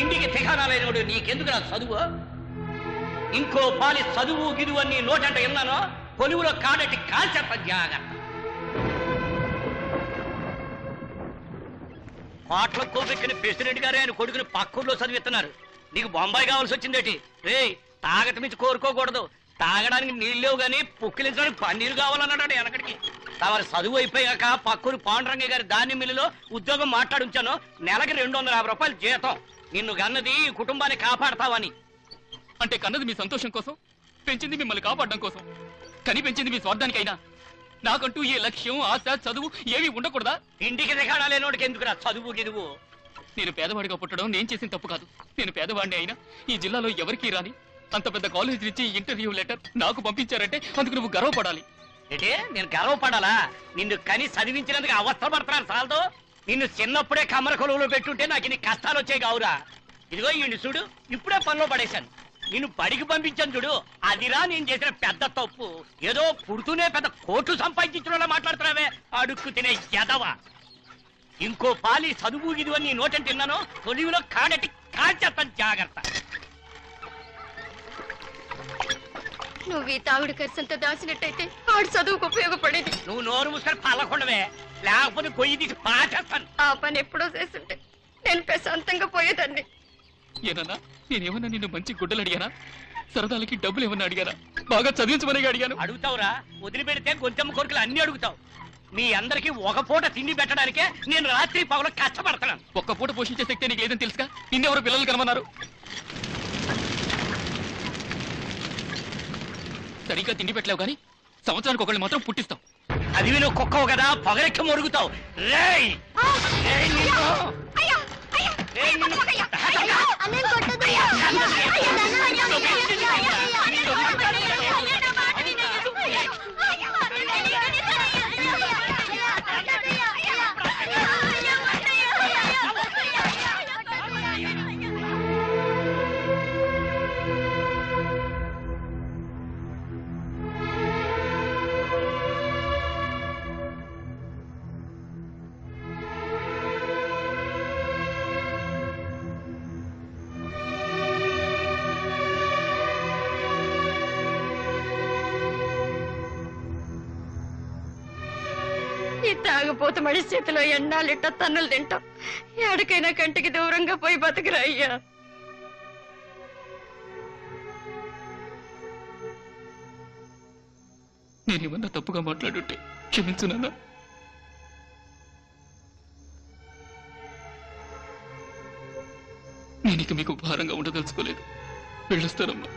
ఇంటికి తిండికి లేనివాడు నీకెందుకు నా చదువు? ఇంకో పాలి చదువు గిదువు అని నోటంట విన్నానో? కొలువులో కాడటి కాల్చేత జాగ్రత్త పాటల కోపెక్కిన ప్రెసిడెంట్ గారే ఆయన కొడుకుని పక్కూర్లో చదివిస్తున్నారు. నీకు బొంబాయి కావాల్సి వచ్చిందేటి? రే తాగట మించి కోరుకోకూడదు. తాగడానికి నీళ్ళు లేవు పుక్కిలించడానికి పన్నీరు కావాలన్నాడు వెనకడికి తమరి చదువు అయిపోయాక పక్కూరు పాండురంగ గారి ధాన్యం మిల్లులో ఉద్యోగం మాట్లాడుంచాను. నెలకి రెండు వందల యాభై రూపాయలు జీతం. నిన్ను గన్నది ఈ కుటుంబాన్ని కాపాడతావని. అంటే కన్నది మీ సంతోషం కోసం పెంచింది మిమ్మల్ని కాపాడడం కోసం. కని పెంచింది మీ స్వార్థానికైనా. నాకంటూ ఏ లక్ష్యం ఆశ చదువు ఏమీ ఉండకూడదా? ఇంటికి దిగాడాలేనోడికి ఎందుకురా చదువు గిదువు? నేను పేదవాడిగా పుట్టడం నేను చేసిన తప్పు కాదు. నేను పేదవాడిని అయినా ఈ జిల్లాలో ఎవరికీ రాని అంత పెద్ద కాలేజ్ నుంచి ఇంటర్వ్యూ లెటర్ నాకు పంపించారంటే అందుకు నువ్వు గర్వపడాలి. ఏంటి? నేను గర్వపడాలా? నిన్ను కని చదివించినందుకు అవస్థ పడుతున్నారు చాలదు నిన్ను చిన్నప్పుడే కమర కొలువులో పెట్టుంటే నాకు ఇన్ని కష్టాలు వచ్చాయి కావురా ఇదిగో ఈ చూడు ఇప్పుడే పనిలో పడేశాను. నిన్ను బడికి పంపించాను చూడు అదిరా నేను చేసిన పెద్ద తప్పు. ఏదో పుడుతూనే పెద్ద కోట్లు సంపాదించిన మాట్లాడుతున్నావే అడుక్కు తినే ఎదవా ఇంకో పాలి చదువు ఇది అని నీ తిన్నాను తొలివిలో కాడటి కాల్చేస్తాను జాగ్రత్త. నువ్వు ఈ తాగుడు ఖర్చంతా దాచినట్టయితే ఆడు చదువుకు ఉపయోగపడేది. నువ్వు నోరు మూసుకొని పల్లకుండవే లేకపోతే కొయ్యి తీసి పాచేస్తాను. ఆ పని ఎప్పుడో చేస్తుంటే నేను ప్రశాంతంగా పోయేదాన్ని. ఏనన్నా నేనేమన్నా నిన్ను మంచి గుడ్డలు అడిగానా? సరదాలకి డబ్బులు ఏమన్నా అడిగానా? బాగా చదివించమని అడిగాను. అడుగుతావురా? వదిలిపెడితే కొంచెం కోరికలు అన్ని అడుగుతావు. మీ అందరికి ఒక పూట తిండి పెట్టడానికే నేను రాత్రి పగలు కష్టపడుతున్నాను. ఒక్క పూట పోషించే శక్తి నీకు లేదని తెలుసుగా? నిన్నెవరు పిల్లలు కనమన్నారు? సరిగ్గా తిండి పెట్టలేవు కానీ సంవత్సరానికి ఒకళ్ళు మాత్రం పుట్టిస్తాం. అది నువ్వు కుక్కవు కదా పొగరెక్కి మొరుగుతావు. రేయ్! రేయ్ నిన్ను! రేయ్ నిన్ను! తాగుపోతు మడి చేతిలో ఎన్నాళ్ళిట్ట తన్నులు తింటాం. ఎడికైనా కంటికి దూరంగా పోయి బతుకురా అయ్యా. నేనేమన్నా తప్పుగా మాట్లాడుంటే క్షమించు నేను ఇక మీకు భారంగా ఉండదలుచుకోలేదు. వెళ్ళొస్తానమ్మా.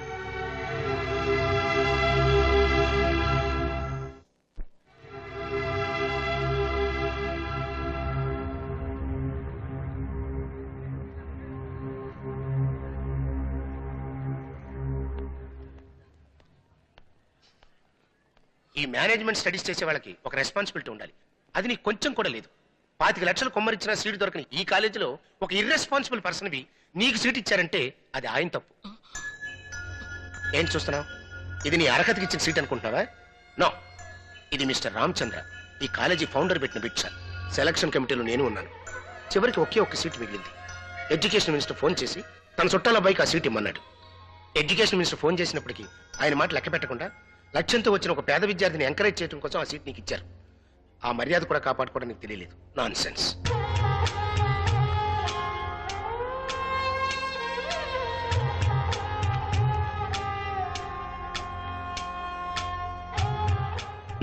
ఈ మేనేజ్మెంట్ స్టడీస్ చేసే వాళ్ళకి ఒక రెస్పాన్సిబిలిటీ ఉండాలి. అది నీకు కొంచెం కూడా లేదు. పాతిక లక్షలు కొమ్మరిచ్చిన సీటు దొరకని ఈ కాలేజీలో ఒక ఇర్రెస్పాన్సిబుల్ పర్సన్వి నీకు సీట్ ఇచ్చారంటే అది ఆయన తప్పు. ఏం చూస్తున్నావు? ఇది నీ అర్హతకి ఇచ్చిన సీట్ అనుకుంటున్నావా? నో. ఇది మిస్టర్ రామచంద్ర ఈ కాలేజీ ఫౌండర్ పెట్టిన భిక్ష సెలక్షన్ కమిటీలో నేను ఉన్నాను. చివరికి ఒకే ఒక్క సీట్ మిగిలింది. ఎడ్యుకేషన్ మినిస్టర్ ఫోన్ చేసి తన చుట్టాల బైక్ ఆ సీట్ ఇమ్మన్నాడు. ఎడ్యుకేషన్ మినిస్టర్ ఫోన్ చేసినప్పటికీ ఆయన మాట లెక్క పెట్టకుండా లక్ష్యంతో వచ్చిన ఒక పేద విద్యార్థిని ఎంకరేజ్ చేయడం కోసం ఆ సీట్ నీకు ఇచ్చారు. ఆ మర్యాద కూడా కాపాడుకోవడం నీకు తెలియలేదు. నాన్ సెన్స్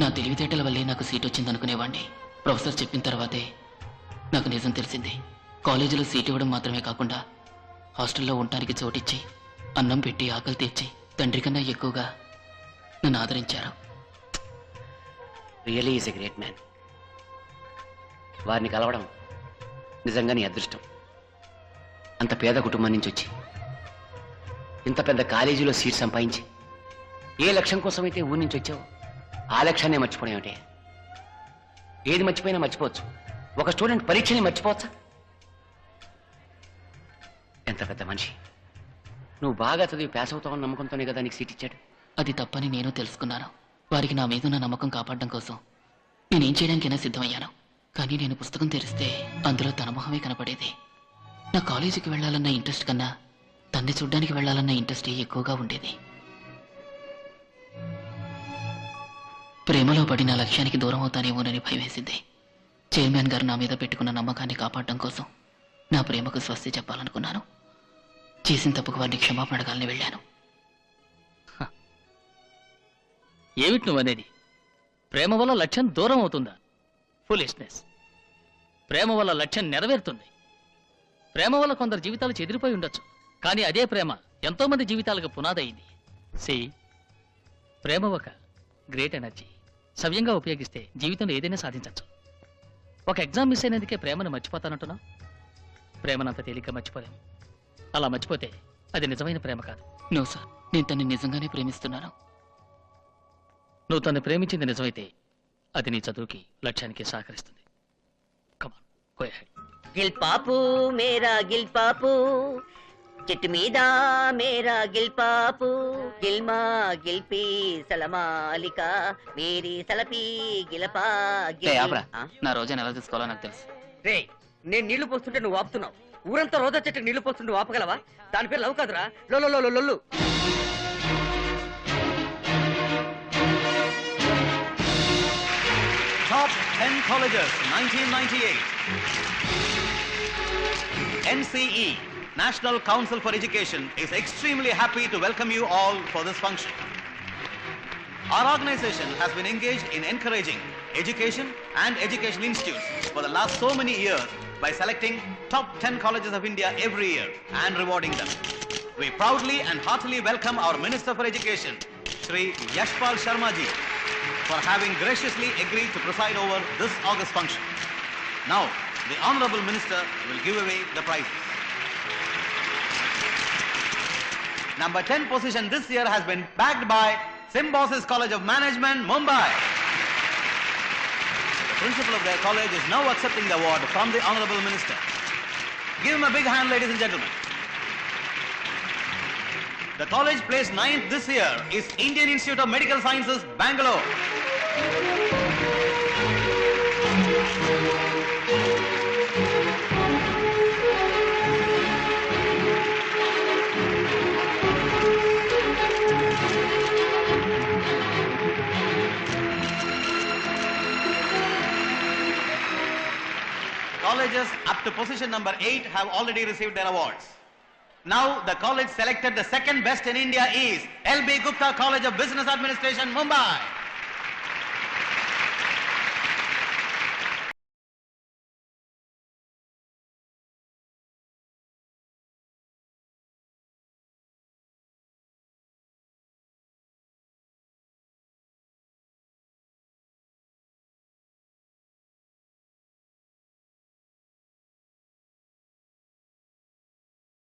నా తెలివితేటల వల్లే నాకు సీట్ వచ్చింది అనుకునేవాడిని ప్రొఫెసర్ చెప్పిన తర్వాతే నాకు నిజం తెలిసింది. కాలేజీలో సీట్ ఇవ్వడం మాత్రమే కాకుండా హాస్టల్లో ఉండటానికి చోటిచ్చి అన్నం పెట్టి ఆకలి తీర్చి తండ్రి కన్నా ఎక్కువగా నన్ను ఆదరించారు. Really is a great man వారిని కలవడం నిజంగా నీ అదృష్టం. అంత పేద కుటుంబం నుంచి వచ్చి ఇంత పెద్ద కాలేజీలో సీట్ సంపాదించి ఏ లక్ష్యం కోసమైతే ఊరి నుంచి వచ్చావు ఆ లక్ష్యాన్ని మర్చిపోవడం ఏమిటి? ఏది మర్చిపోయినా మర్చిపోవచ్చు. ఒక స్టూడెంట్ పరీక్షని మర్చిపోవచ్చా? ఎంత పెద్ద మనిషి. నువ్వు బాగా చదివి పాస్ అవుతావని నమ్మకంతోనే కదా నీకు సీట్ ఇచ్చాడు. అది తప్పని నేను తెలుసుకున్నాను. వారికి నా మీద ఉన్న నమ్మకం కాపాడడం కోసం. నేనేం చేయడానికైనా సిద్ధమయ్యాను. కానీ నేను పుస్తకం తెరిస్తే అందులో తన మొహమే కనపడేది. నా కాలేజీకి వెళ్ళాలన్న ఇంట్రెస్ట్ కన్నా తన్ని చూడ్డానికి వెళ్ళాలన్న ఇంట్రెస్ట్ ఎక్కువగా ఉండేది. ప్రేమలో పడి నా లక్ష్యానికి దూరం అవుతానేమోనని భయం వేసింది చైర్మన్ గారు నా మీద పెట్టుకున్న నమ్మకాన్ని కాపాడడం కోసం నా ప్రేమకు స్వస్తి చెప్పాలనుకున్నాను. చేసిన తప్పుకు వారిని క్షమాపణ అడగాలని వెళ్ళాను. ఏమిటి నువ్వు అనేది ప్రేమ వల్ల లక్ష్యం దూరం అవుతుందా? ఫులిష్నెస్ ప్రేమ వల్ల లక్ష్యం నెరవేరుతుంది. ప్రేమ వల్ల కొందరు జీవితాలు చెదిరిపోయి ఉండొచ్చు. కానీ అదే ప్రేమ ఎంతో మంది జీవితాలకు పునాదయ్యింది సి ప్రేమ ఒక గ్రేట్ ఎనర్జీ సవ్యంగా ఉపయోగిస్తే జీవితంలో ఏదైనా సాధించవచ్చు ఒక ఎగ్జామ్ మిస్ అయినందుకే ప్రేమను మర్చిపోతానంటున్నావు? ప్రేమనంత తేలిగ్గా మర్చిపోలేము అలా మర్చిపోతే అది నిజమైన ప్రేమ కాదు. నో సార్ నేను తన్ని నిజంగానే ప్రేమిస్తున్నాను. నువ్వు తను ప్రేమించింది నిజమైతే అది నీ చదువుకి లక్ష్యానికి సహకరిస్తుంది. కమాన్ గో అహెడ్ గిల్ పాపు మేరా గిల్ పాపు. చెట్టు మీద మేరా గిల్ పాపు. గిల్మా గిల్పి సలమాలిక మేరీ సలపి గిలపా. నా రోజాను ఎలా తీసుకోవాలో నాకు తెలుసు. రే నేను నీళ్ళు పోస్తుంటే నువ్వు ఆపుతున్నావు. ఊరంతా రోజా చెట్టుకు నీళ్ళు పోస్తుంటే నువ్వు ఆపగలవా? దాని పేరు లవ్ కాదురా. లొల్లు లొల్లు. Ten Colleges, 1998. NCE, National Council for Education, is extremely happy to welcome you all for this function. Our organization has been engaged in encouraging education and educational institutes for the last so many years by selecting top 10 colleges of India every year and rewarding them. We proudly and heartily welcome our Minister for Education, Sri Yashpal Sharma ji for having graciously agreed to preside over this August function. Now, the Honorable Minister will give away the prizes. Number 10 position this year has been backed by Symbiosis College of Management, Mumbai. The principal of their college is now accepting the award from the Honorable Minister. Give him a big hand, ladies and gentlemen. The college placed ninth this year is Indian Institute of Medical Sciences, Bangalore. Colleges up to position number 8 have already received their awards. Now the college selected the second best in India is LB Gupta College of Business Administration, Mumbai.